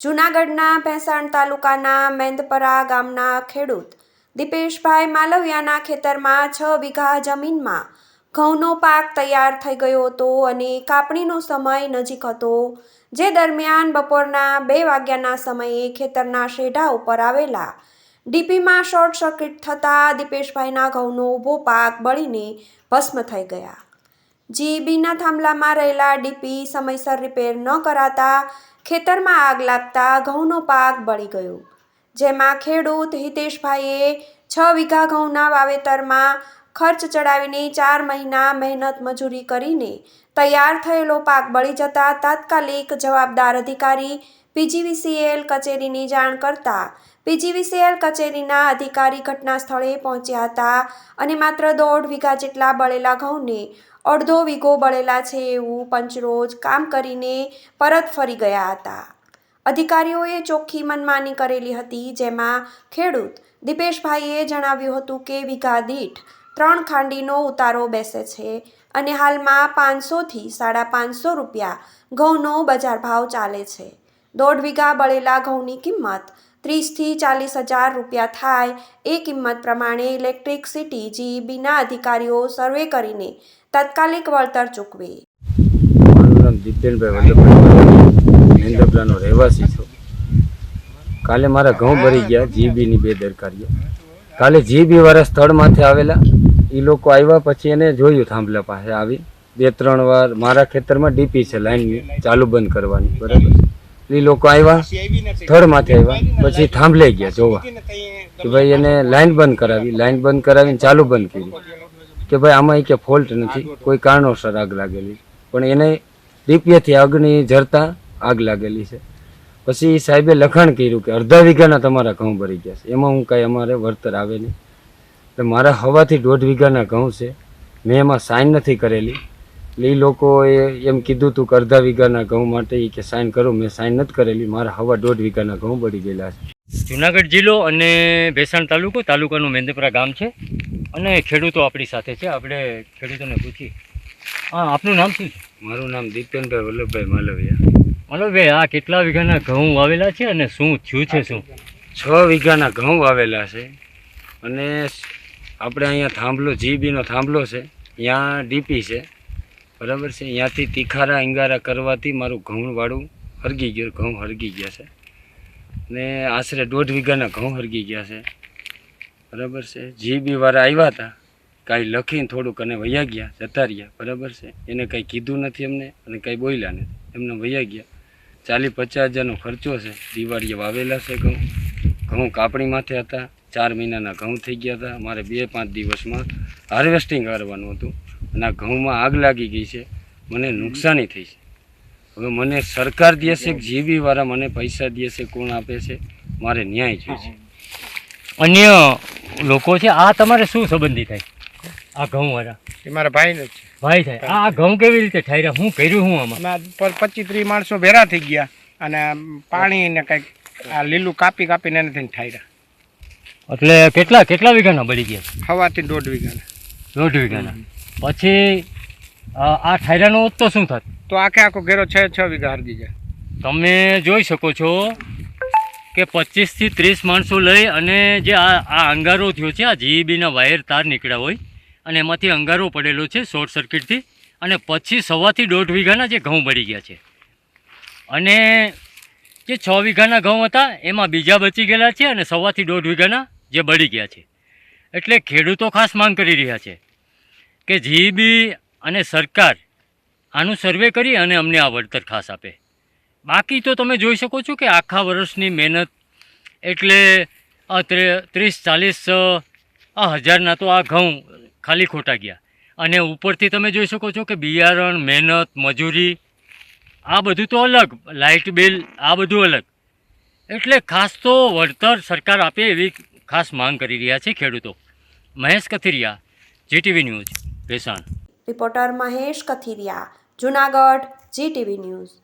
જૂનાગઢના ભેંસાણ તાલુકાના મેંદપરા ગામના ખેડૂત દીપેશભાઈ માલવિયાના ખેતરમાં છ વીઘા જમીનમાં ઘઉંનો પાક તૈયાર થઈ ગયો હતો અને કાપણીનો સમય નજીક હતો, જે દરમિયાન બપોરના બે વાગ્યાના સમયે ખેતરના શેઢા ઉપર આવેલા ડીપીમાં શોર્ટ સર્કિટ થતાં દીપેશભાઈના ઘઉંનો ઊભો પાક બળીને ભસ્મ થઈ ગયા. જીઈબીના થાંભલામાં રહેલા ડીપી સમયસર રિપેર ન કરાતા ખેતરમાં આગ લાગતા ઘઉંનો પાક બળી ગયો, જેમાં ખેડૂત હિતેશભાઈએ છ વીઘા ઘઉંના વાવેતરમાં ખર્ચ ચડાવીને ચાર મહિના મહેનત મજૂરી કરીને તૈયાર થયેલો પાક બળી જતા તાત્કાલિક જવાબદાર અધિકારી પીજીવીસીએલ કચેરીની જાણ કરતા પીજીવીસીએલ કચેરીના અધિકારી ઘટના સ્થળે પહોંચ્યા હતા અને માત્ર દોઢ વીઘા જેટલા બળેલા ઘઉંને અડધો વીઘો બળેલા છે એવું પંચરોજ કામ કરીને પરત ફરી ગયા હતા. અધિકારીઓએ ચોખ્ખી મનમાની કરેલી હતી, જેમાં ખેડૂત દીપેશભાઈએ જણાવ્યું હતું કે વીઘા દીઠ ત્રણ ખાંડીનો ઉતારો બેસે છે અને હાલમાં પાંચસોથી સાડા પાંચસો રૂપિયા ઘઉંનો બજાર ભાવ ચાલે છે. દોઢ વીઘા બળેલા ઘઉંની કિંમત ત્રીસથી ચાલીસ હજાર રૂપિયા થાય. એ કિંમત પ્રમાણે ઇલેક્ટ્રિક સિટી જીઈબીના અધિકારીઓ સર્વે કરીને તાત્કાલિક વળતર ચૂકવે. કાલે મારા ઘઉં ભરી ગયા જીબીની બે દરકારીઓ કાલે જીબી વાળા સ્થળમાંથી આવેલા એ લોકો આવ્યા પછી એને જોયું થાંભલા પાસે આવી. બે, ત્રણ વાર મારા ખેતરમાં ડીપી છે લાઈન ચાલુ બંધ કરવાની, બરાબર. એ લોકો આવ્યા સ્થળમાંથી આવ્યા, પછી થાંભલે ગયા જોવા. કે ભાઈ એને લાઈન બંધ કરાવી, લાઈન બંધ કરાવીને ચાલુ બંધ કરી. કે ભાઈ આમાં કે ફોલ્ટ નથી, કોઈ કારણોસર આગ લાગેલી. પણ એને ડીપીએથી આગની જરતા આગ લાગેલી છે. પછી સાહેબે લખાણ કર્યું કે અડધા વીઘાના તમારા ઘઉં ભરી ગયા છે. એમાં હું કાંઈ અમારે વળતર આવે નહીં. એટલે મારા હવાથી દોઢ વીઘાના ઘઉં છે. મેં એમાં સાઈન નથી કરેલી. એ લોકોએ એમ કીધું હતું કે અડધા વીઘાના ઘઉં માટે એ કે સાઇન કરો. મેં સાઇન નથી કરેલી. મારા હવા દોઢ વીઘાના ઘઉં બળી ગયેલા છે. જુનાગઢ જિલ્લો અને ભેસાણ તાલુકો તાલુકાનું મેંદપરા ગામ છે. અને ખેડૂતો આપણી સાથે છે. આપણે ખેડૂતોને પૂછીએ. હા આપનું નામ શું છે? મારું નામ દીપેન્દ્ર વલ્લભભાઈ માલવિયા. માલવભાઈ આ કેટલા વીઘાના ઘઉં વાવેલા છે અને શું થયું છે શું? છ વીઘાના ઘઉં વાવેલા છે. અને આપણે અહીંયા થાંભલો, જીબીનો થાંભલો છે ત્યાં ડીપી છે, બરાબર છે? ત્યાંથી તીખારા અંગારા કરવાથી મારું ઘઉંવાળું હળગી ગયું, ઘઉં હરગી ગયા છે. ને આશરે દોઢ વીઘાના ઘઉં હરગી ગયા છે. બરાબર છે? જીબીવાળા આવ્યા હતા, કાંઈ લખીને થોડુંક અને વયા ગયા, જતા રહ્યા, બરાબર છે? એને કાંઈ કીધું નથી અમને અને કાંઈ બોલ્યા નથી. એમને વયા ગયા. ચાલીસ પચાસ હજારનો ખર્ચો છે. દિવાળીએ વાવેલા છે ઘઉં. ઘઉં કાપણી માથે હતા. ચાર મહિનાના ઘઉં થઈ ગયા હતા. મારે બે પાંચ દિવસમાં હાર્વેસ્ટિંગ કરવાનું હતું અને આ ઘઉંમાં આગ લાગી ગઈ છે. મને નુકસાની થઈ છે. હવે મને સરકાર દે છે કે જીબી મને પૈસા દે છે કોણ આપે છે? મારે ન્યાય જોઈએ. છે અન્ય લોકો છે આ તમારે શું સંબંધી થાય? આ ઘઉંવાળા એ મારા ભાઈનો જ છે. ભાઈ થાય. આ ઘઉં કેવી રીતે ઠાર્યા? હું કર્યું હું આમાં? પચીસ ત્રીસ માણસો ભેરા થઈ ગયા અને પાણી ને કંઈક આ લીલું કાપી કાપીને એને થઈને ઠાર્યા. એટલે કેટલા કેટલા વીઘાના બળી ગયા? હવાથી દોઢ વીઘાના. દોઢ વીઘાના. પછી આ થાયરાનો ઉત્તો તો શું થાત તો આખે આખો ઘેરો છ છ વીઘા હરગી જાય. તમે જોઈ શકો છો કે પચીસથી ત્રીસ માણસો લઈ અને જે આ આ અંગારો થયો છે આ જીઈબીના વાયર તાર નીકળ્યા હોય અને એમાંથી અંગારો પડેલો છે શોર્ટ સર્કિટથી અને પછી સવાથી દોઢ વીઘાના જે ઘઉં બળી ગયા છે. અને જે છ વીઘાના ઘઉં હતા એમાં બીજા બચી ગયેલા છે અને સવાથી દોઢ વીઘાના જે બળી ગયા છે. એટલે ખેડૂતો ખાસ માંગ કરી રહ્યા છે કે જીબી અને સરકાર આનું સર્વે કરી અને અમને આ વળતર ખાસ આપે. બાકી તો તમે જોઈ શકો છો કે આખા વર્ષની મહેનત એટલે ત્રીસ, ચાલીસ હજારના તો આ ઘઉં ખાલી ખોટા ગયા. અને ઉપરથી તમે જોઈ શકો છો કે બિયારણ, મહેનત, મજૂરી, આ બધું તો અલગ, લાઇટ બિલ, આ બધું અલગ. એટલે ખાસ તો વળતર સરકાર આપે એવી ખાસ માંગ કરી રહ્યા છે ખેડૂતો. Mahesh Kathiriya, GTV news, Bhesan. Reporter Mahesh Kathiriya, Junagadh, GTV news.